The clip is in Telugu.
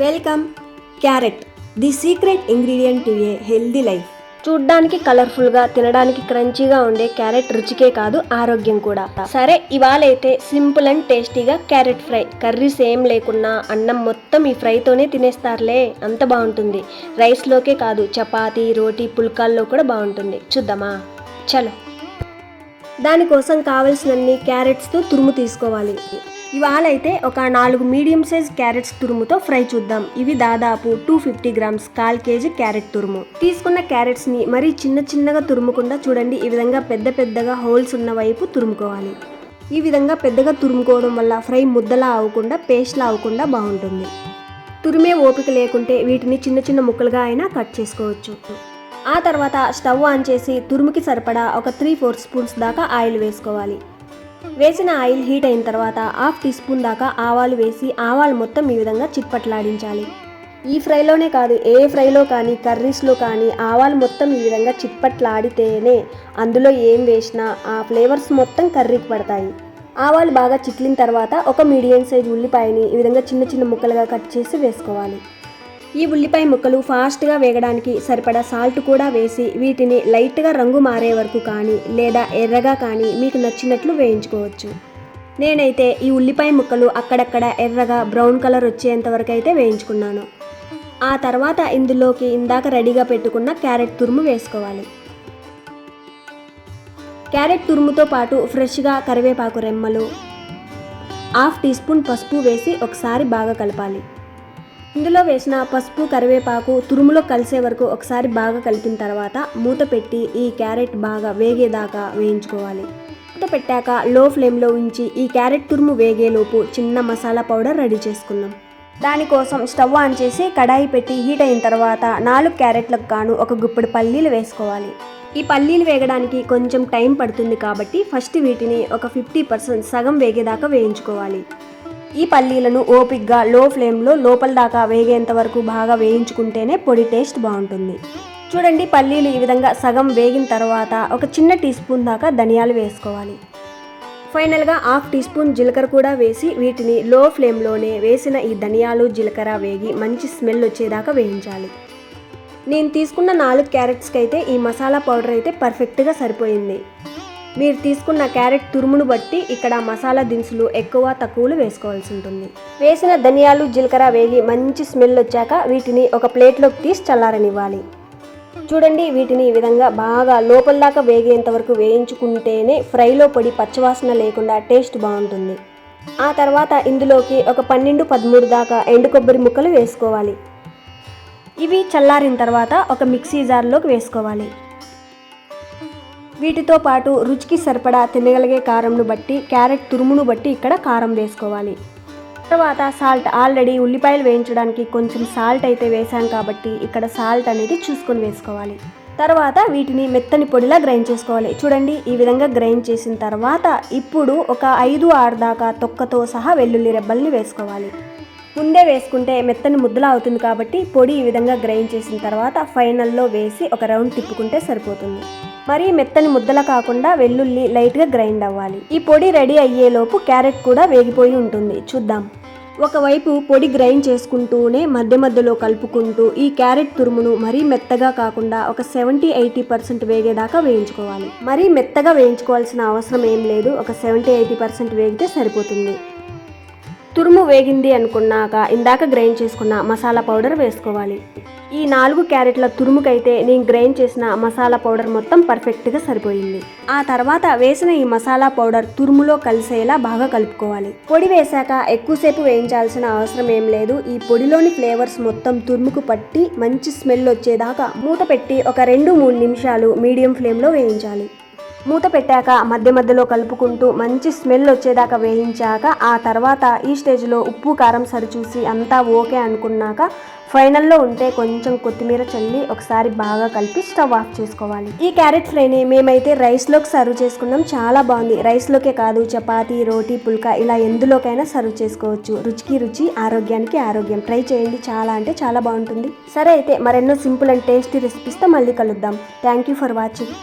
Welcome. Carrot the secret ingredient to a healthy life. చూడ్డానికి కలర్ఫుల్గా తినడానికి క్రంచీగా ఉండే క్యారెట్ రుచికే కాదు ఆరోగ్యం కూడా. సరే ఇవాళ అయితే సింపుల్ అండ్ టేస్టీగా క్యారెట్ ఫ్రై. కర్రీస్ ఏం లేకున్నా అన్నం మొత్తం ఈ ఫ్రైతోనే తినేస్తారులే. అంత బాగుంటుంది. రైస్లోకే కాదు చపాతీ రోటీ పుల్కాల్లో కూడా బాగుంటుంది. చూద్దామా? చలో. దానికోసం కావలసినన్ని క్యారెట్స్తో తురుము తీసుకోవాలి. ఇవాళ అయితే ఒక నాలుగు మీడియం సైజ్ క్యారెట్స్ తురుముతో ఫ్రై చూద్దాం. ఇవి దాదాపు టూ ఫిఫ్టీ గ్రామ్స్ కాల్ కేజీ క్యారెట్ తురుము. తీసుకున్న క్యారెట్స్ని మరీ చిన్న చిన్నగా తురుముకుండా చూడండి ఈ విధంగా పెద్ద పెద్దగా హోల్స్ ఉన్న వైపు తురుముకోవాలి. ఈ విధంగా పెద్దగా తురుముకోవడం వల్ల ఫ్రై ముద్దలా అవ్వకుండా పేస్ట్లా అవ్వకుండా బాగుంటుంది. తురిమే ఓపిక లేకుంటే వీటిని చిన్న చిన్న ముక్కలుగా అయినా కట్ చేసుకోవచ్చు. ఆ తర్వాత స్టవ్ ఆన్ చేసి తురుముకి సరిపడా ఒక త్రీ ఫోర్ స్పూన్స్ దాకా ఆయిల్ వేసుకోవాలి. వేసిన ఆయిల్ హీట్ అయిన తర్వాత హాఫ్ టీ స్పూన్ దాకా ఆవాలు వేసి ఆవాలు మొత్తం ఈ విధంగా చిట్పట్లాడించాలి. ఈ ఫ్రైలోనే కాదు ఏ ఫ్రైలో కానీ కర్రీస్లో కానీ ఆవాలు మొత్తం ఈ విధంగా చిట్పట్లాడితేనే అందులో ఏం వేసినా ఆ ఫ్లేవర్స్ మొత్తం కర్రీకి పడతాయి. ఆవాలు బాగా చిట్లిన తర్వాత ఒక మీడియం సైజ్ ఉల్లిపాయని ఈ విధంగా చిన్న చిన్న ముక్కలుగా కట్ చేసి వేసుకోవాలి. ఈ ఉల్లిపాయ ముక్కలు ఫాస్ట్గా వేగడానికి సరిపడా సాల్ట్ కూడా వేసి వీటిని లైట్గా రంగు మారే వరకు కానీ లేదా ఎర్రగా కానీ మీకు నచ్చినట్లు వేయించుకోవచ్చు. నేనైతే ఈ ఉల్లిపాయ ముక్కలు అక్కడక్కడ ఎర్రగా బ్రౌన్ కలర్ వచ్చేంత వరకు అయితే వేయించుకున్నాను. ఆ తర్వాత ఇందులోకి ఇందాక రెడీగా పెట్టుకున్న క్యారెట్ తురుము వేసుకోవాలి. క్యారెట్ తురుముతో పాటు ఫ్రెష్గా కరివేపాకు రెమ్మలు హాఫ్ టీ స్పూన్ పసుపు వేసి ఒకసారి బాగా కలపాలి. ఇందులో వేసిన పసుపు కరివేపాకు తురుములో కలిసే వరకు ఒకసారి బాగా కలిపిన తర్వాత మూత పెట్టి ఈ క్యారెట్ బాగా వేగేదాకా వేయించుకోవాలి. మూత పెట్టాక లో ఫ్లేమ్లో ఉంచి ఈ క్యారెట్ తురుము వేగేలోపు చిన్న మసాలా పౌడర్ రెడీ చేసుకుందాం. దానికోసం స్టవ్ ఆన్ చేసి కడాయి పెట్టి హీట్ అయిన తర్వాత నాలుగు క్యారెట్లకు గాను ఒక గుప్పెడు పల్లీలు వేసుకోవాలి. ఈ పల్లీలు వేగడానికి కొంచెం టైం పడుతుంది కాబట్టి ఫస్ట్ వీటిని ఒక ఫిఫ్టీ పర్సెంట్ సగం వేగేదాకా వేయించుకోవాలి. ఈ పల్లీలను ఓపిక్గా లో ఫ్లేమ్లో లోపల దాకా వేగేంత వరకు బాగా వేయించుకుంటేనే పొడి టేస్ట్ బాగుంటుంది. చూడండి పల్లీలు ఈ విధంగా సగం వేగిన తర్వాత ఒక చిన్న టీ స్పూన్ దాకా ధనియాలు వేసుకోవాలి. ఫైనల్గా హాఫ్ టీ స్పూన్ జీలకర్ర కూడా వేసి వీటిని లో ఫ్లేమ్లోనే వేసిన ఈ ధనియాలు జీలకర్ర వేగి మంచి స్మెల్ వచ్చేదాకా వేయించాలి. నేను తీసుకున్న నాలుగు క్యారెట్స్కి అయితే ఈ మసాలా పౌడర్ అయితే పర్ఫెక్ట్గా సరిపోయింది. మీరు తీసుకున్న క్యారెట్ తురుమును బట్టి ఇక్కడ మసాలా దినుసులు ఎక్కువ తక్కువలు వేసుకోవాల్సి ఉంటుంది. వేసిన ధనియాలు జీలకర్ర వేగి మంచి స్మెల్ వచ్చాక వీటిని ఒక ప్లేట్లోకి తీసి చల్లారనివ్వాలి. చూడండి వీటిని ఈ విధంగా బాగా లోపల దాకా వేగేంత వరకు వేయించుకుంటేనే ఫ్రైలో పొడి పచ్చవాసన లేకుండా టేస్ట్ బాగుంటుంది. ఆ తర్వాత ఇందులోకి ఒక పన్నెండు పదమూడు దాకా ఎండు కొబ్బరి ముక్కలు వేసుకోవాలి. ఇవి చల్లారిన తర్వాత ఒక మిక్సీ జార్లోకి వేసుకోవాలి. వీటితో పాటు రుచికి సరిపడా తినగలిగే కారంను బట్టి క్యారెట్ తురుమును బట్టి ఇక్కడ కారం వేసుకోవాలి. తర్వాత సాల్ట్ ఆల్రెడీ ఉల్లిపాయలు వేయించడానికి కొంచెం సాల్ట్ అయితే వేసాం కాబట్టి ఇక్కడ సాల్ట్ అనేది చూసుకొని వేసుకోవాలి. తర్వాత వీటిని మెత్తని పొడిలా గ్రైండ్ చేసుకోవాలి. చూడండి ఈ విధంగా గ్రైండ్ చేసిన తర్వాత ఇప్పుడు ఒక ఐదు ఆరు దాకా తొక్కతో సహా వెల్లుల్లి రెబ్బల్ని వేసుకోవాలి. ముందే వేసుకుంటే మెత్తని ముద్దలా అవుతుంది కాబట్టి పొడి ఈ విధంగా గ్రైండ్ చేసిన తర్వాత ఫైనల్లో వేసి ఒక రౌండ్ తిప్పుకుంటే సరిపోతుంది. మరీ మెత్తని ముద్దల కాకుండా వెల్లుల్లి లైట్గా గ్రైండ్ అవ్వాలి. ఈ పొడి రెడీ అయ్యేలోపు క్యారెట్ కూడా వేగిపోయి ఉంటుంది. చూద్దాం. ఒకవైపు పొడి గ్రైండ్ చేసుకుంటూనే మధ్య మధ్యలో కలుపుకుంటూ ఈ క్యారెట్ తురుమును మరీ మెత్తగా కాకుండా ఒక సెవెంటీ ఎయిటీ పర్సెంట్ వేగేదాకా వేయించుకోవాలి. మరీ మెత్తగా వేయించుకోవాల్సిన అవసరం ఏం లేదు. ఒక సెవెంటీ ఎయిటీ పర్సెంట్ వేగితే సరిపోతుంది. తురుము వేగింది అనుకున్నాక ఇందాక గ్రైండ్ చేసుకున్న మసాలా పౌడర్ వేసుకోవాలి. ఈ నాలుగు క్యారెట్ల తురుముకైతే నేను గ్రైండ్ చేసిన మసాలా పౌడర్ మొత్తం పర్ఫెక్ట్గా సరిపోయింది. ఆ తర్వాత వేసిన ఈ మసాలా పౌడర్ తురుములో కలిసేలా బాగా కలుపుకోవాలి. పొడి వేశాక ఎక్కువసేపు వేయించాల్సిన అవసరం ఏం లేదు. ఈ పొడిలోని ఫ్లేవర్స్ మొత్తం తురుముకు పట్టి మంచి స్మెల్ వచ్చేదాకా మూత పెట్టి ఒక రెండు మూడు నిమిషాలు మీడియం ఫ్లేమ్లో వేయించాలి. మూత పెట్టాక మధ్య మధ్యలో కలుపుకుంటూ మంచి స్మెల్ వచ్చేదాకా వేయించాక ఆ తర్వాత ఈ స్టేజ్లో ఉప్పు కారం సరిచూసి అంతా ఓకే అనుకున్నాక ఫైనల్లో ఉంటే కొంచెం కొత్తిమీర చల్లి ఒకసారి బాగా కలిపి స్టవ్ ఆఫ్ చేసుకోవాలి. ఈ క్యారెట్ ఫ్రైని మేమైతే రైస్లోకి సర్వ్ చేసుకున్నాం. చాలా బాగుంది. రైస్లోకే కాదు చపాతీ రోటీ పుల్కా ఇలా ఎందులోకైనా సర్వ్ చేసుకోవచ్చు. రుచికి రుచి ఆరోగ్యానికి ఆరోగ్యం. ట్రై చేయండి. చాలా అంటే చాలా బాగుంటుంది. సరే అయితే మరెన్నో సింపుల్ అండ్ టేస్టీ రెసిపీస్తో మళ్ళీ కలుద్దాం. Thank you for watching